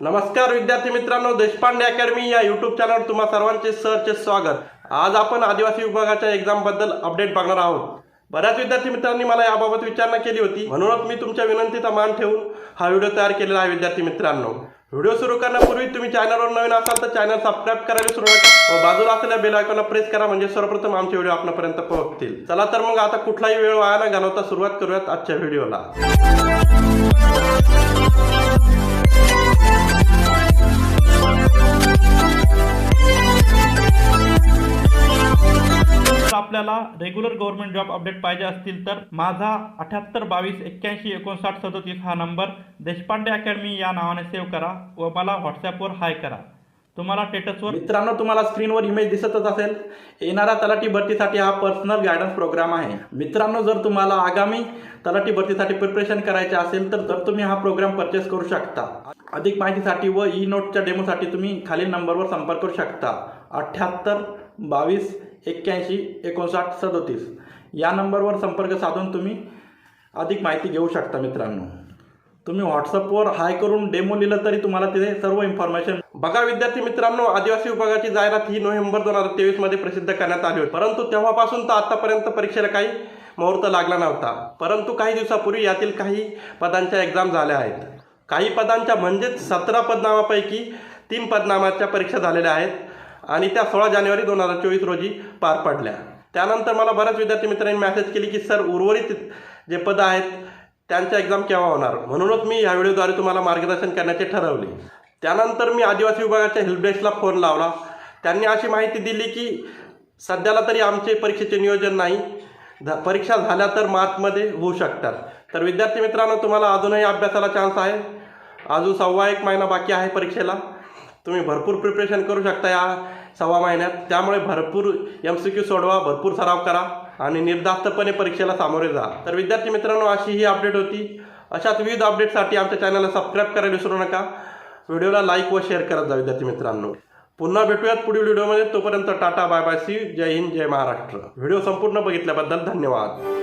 नमस्कार विद्यार्थी मित्रांनो देशपांडे अकॅडमी या युट्यूब चॅनलवर तुम्हा सर्वांचे सरचे स्वागत. आज आपण आदिवासी विभागाच्या एक्झामबद्दल अपडेट बघणार आहोत. बऱ्याच विद्यार्थी मित्रांनी मला याबाबत विचारणा केली होती. म्हणूनच मी तुमच्या विनंतीचा मान ठेवून हा व्हिडिओ तयार केलेला आहे विद्यार्थी मित्रांनो. व्हिडिओ सुरू करण्यापूर्वी तुम्ही चॅनलवर नवीन असाल तर चॅनल सबस्क्राईब करायला सुरू करा व बाजूला असलेल्या बेल आयकॉनला प्रेस करा म्हणजे सर्वप्रथम आमचे व्हिडिओ आपल्यापर्यंत पोहोचतील. चला तर मग आता कुठलाही वेळ वाया न घालवता सुरुवात करूयात आजच्या व्हिडिओला आपल्याला रेग्युलर गव्हर्नमेंट जॉब अपडेट पाहिजे असतील तर माझा अठ्याहत्तर बावीस एक्क्याऐंशी एकोणसाठ सदतीस हा नंबर देशपांडे अकॅडमी या नावाने सेव्ह करा व मला व्हॉट्सॲपवर हाय करा. तुम्हाला स्टेटसवर मित्रांनो तुम्हाला स्क्रीनवर इमेज दिसतच असेल. येणाऱ्या तलाठी भरतीसाठी हा पर्सनल गायडन्स प्रोग्राम आहे. मित्रांनो जर तुम्हाला आगामी तलाठी भरतीसाठी प्रिपरेशन करायचे असेल तर तर तुम्ही हा प्रोग्राम परचेस करू शकता. अधिक माहितीसाठी व ई नोटच्या डेमोसाठी तुम्ही खालील नंबरवर संपर्क करू शकता. अठ्ठ्याहत्तर बावीस एक्क्याऐंशी एकोणसाठ सदोतीस. या नंबरवर संपर्क साधून तुम्ही अधिक माहिती घेऊ शकता मित्रांनो. तुम्ही व्हॉट्सअपवर हाय करून डेमो लिहिलं तरी तुम्हाला तिथे सर्व इन्फॉर्मेशन बघा विद्यार्थी मित्रांनो आदिवासी विभागाची जाहिरात ही नोव्हेंबर दोन हजार तेवीसमध्ये प्रसिद्ध करण्यात आली होती. परंतु तेव्हापासून तर आतापर्यंत परीक्षेला काही मुहूर्त लागला नव्हता. परंतु काही दिवसापूर्वी यातील काही पदांच्या एक्झाम झाल्या आहेत. काही पदांच्या म्हणजेच सतरा पदनामापैकी तीन पदनामाच्या परीक्षा झालेल्या आहेत. आणि त्या सोळा जानेवारी दोन हजार चोवीस रोजी पार पडल्या. त्यानंतर मला बऱ्याच विद्यार्थी मित्रांनी मेसेज केली की सर उर्वरित जे पदं आहेत त्यांच्या एक्झाम केव्हा होणार? म्हणूनच मी ह्या व्हिडिओद्वारे तुम्हाला मार्गदर्शन करण्याचे ठरवले. त्यानंतर मी आदिवासी विभागाच्या हेल्पडेस्कला फोन लावला. त्यांनी अशी माहिती दिली की सध्याला तरी आमचे परीक्षेचे नियोजन नाही. ध परीक्षा झाल्या तर मार्चमध्ये होऊ शकतात. तर विद्यार्थी मित्रांनो तुम्हाला अजूनही अभ्यासाला चान्स आहे. अजून सव्वा एक महिना बाकी आहे परीक्षेला. तुम्ही भरपूर प्रिपरेशन करू शकता या सव्वा महिन्यात. त्यामुळे भरपूर एम सी क्यू सोडवा भरपूर सराव करा आणि निर्धास्तपणे परीक्षेला सामोरे जा. तर विद्यार्थी मित्रांनो अशी ही अपडेट होती. अशाच विविध अपडेटसाठी आमच्या चॅनलला सबस्क्राईब करायला विसरू नका. व्हिडिओला लाईक व शेअर करत जा विद्यार्थी मित्रांनो. पुन्हा भेटूयात पुढील व्हिडिओमध्ये तोपर्यंत टाटा बाय बाय सी जय हिंद जय महाराष्ट्र. व्हिडिओ संपूर्ण बघितल्याबद्दल धन्यवाद.